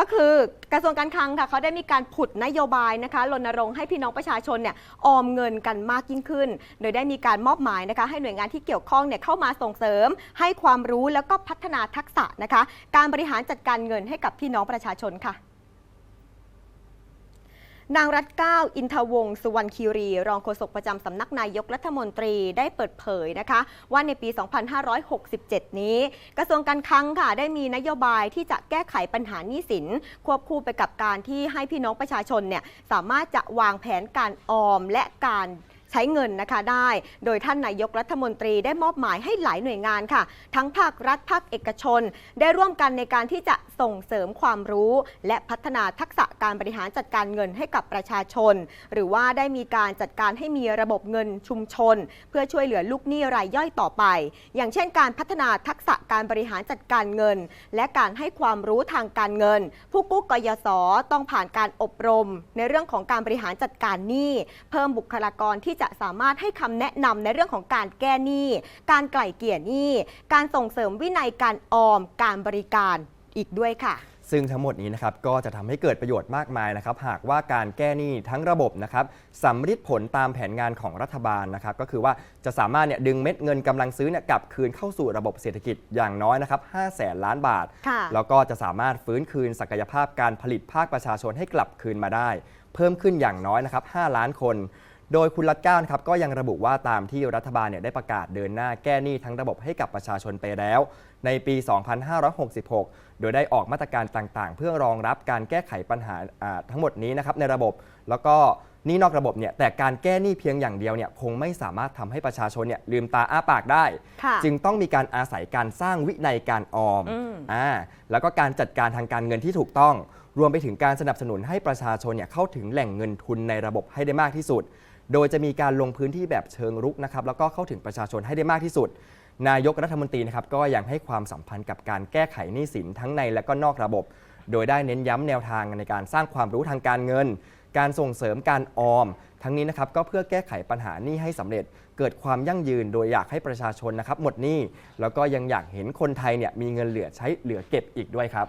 ก็คือกระทรวงการคลังค่ะเขาได้มีการผุดนโยบายนะคะรณรงค์ให้พี่น้องประชาชนเนี่ยออมเงินกันมากยิ่งขึ้น โดยได้มีการมอบหมายนะคะ ให้หน่วยงานที่เกี่ยวข้องเนี่ยเข้ามาส่งเสริม ให้ความรู้แล้วก็พัฒนาทักษะนะคะ การบริหารจัดการเงินให้กับพี่น้องประชาชนค่ะ นางรัตเก้า อินทวงสุวรรณคีรี รองโฆษกประจำสำนักนายกรัฐมนตรีได้เปิดเผยนะคะ ว่าในปี 2567 นี้ กระทรวงการคลังค่ะได้มีนโยบายที่จะแก้ไขปัญหาหนี้สิน ควบคู่ไปกับการที่ให้พี่น้องประชาชนเนี่ยสามารถจะวางแผนการออมและการ ใช้เงินนะคะได้ โดยท่านนายกรัฐมนตรีได้มอบหมายให้หลายหน่วยงานค่ะ ทั้งภาครัฐภาคเอกชน ได้ร่วมกันในการที่จะส่งเสริมความรู้ และพัฒนาทักษะการบริหารจัดการเงินให้กับประชาชน หรือว่าได้มีการจัดการให้มีระบบเงินชุมชน เพื่อช่วยเหลือลูกหนี้รายย่อยต่อไป อย่างเช่น การพัฒนาทักษะการบริหารจัดการเงิน และการให้ความรู้ทางการเงิน ผู้กู้กยศต้องผ่านการอบรม ในเรื่องของการบริหารจัดการหนี้ เพิ่มบุคลากรที่จะสามารถให้คำแนะนำในเรื่องของการแก้หนี้ การไกล่เกลี่ยหนี้ การส่งเสริมวินัยการออม การบริการอีกด้วยค่ะซึ่งทั้งหมดนี้นะครับก็จะทำให้เกิดประโยชน์มากมายนะครับ หากว่าการแก้หนี้ทั้งระบบนะครับสำฤทธิ์ผลตามแผนงานของรัฐบาลนะครับ ก็คือว่าจะสามารถเนี่ยดึงเม็ดเงินกำลังซื้อเนี่ยกลับคืนเข้าสู่ระบบเศรษฐกิจอย่างน้อยนะครับ5แสนล้านบาทค่ะแล้วก็จะสามารถฟื้นคืนศักยภาพการผลิตภาคประชาชนให้กลับคืนมาได้ เพิ่มขึ้นอย่างน้อยนะครับ 5 ล้านคน โดยคุณรัตก้านครับก็ยังระบุว่าตามที่รัฐบาลเนี่ยได้ประกาศเดินหน้าแก้หนี้ทั้งระบบให้กับประชาชนไปแล้ว ในปี 2566 โดยได้ออกมาตรการต่างๆ เพื่อรองรับการแก้ไขปัญหาอ่าทั้งหมดนี้นะครับในระบบ แล้วก็หนี้นอกระบบเนี่ยแต่การแก้หนี้เพียงอย่างเดียวเนี่ยคงไม่สามารถทำให้ประชาชนเนี่ยลืมตาอ้าปากได้ค่ะจึงต้องมีการอาศัยการสร้างวินัยการออมอืมอ่าแล้วก็การจัดการทางการเงินที่ถูกต้อง รวมไปถึงการสนับสนุนให้ประชาชนเนี่ยเข้าถึงแหล่งเงินทุนในระบบให้ได้มากที่สุด โดยจะมีการลงพื้นที่แบบเชิงรุกนะครับแล้วก็เข้าถึงประชาชนให้ได้มากที่สุด นายกรัฐมนตรีนะครับก็ยังให้ความสัมพันธ์กับการแก้ไขหนี้สินทั้งในและก็นอกระบบ โดยได้เน้นย้ำแนวทางในการสร้างความรู้ทางการเงิน การส่งเสริมการออม ทั้งนี้นะครับก็เพื่อแก้ไขปัญหาหนี้ให้สำเร็จ เกิดความยั่งยืนโดยอยากให้ประชาชนนะครับหมดหนี้แล้วก็ยังอยากเห็นคนไทยเนี่ยมีเงินเหลือใช้เหลือเก็บอีกด้วยครับ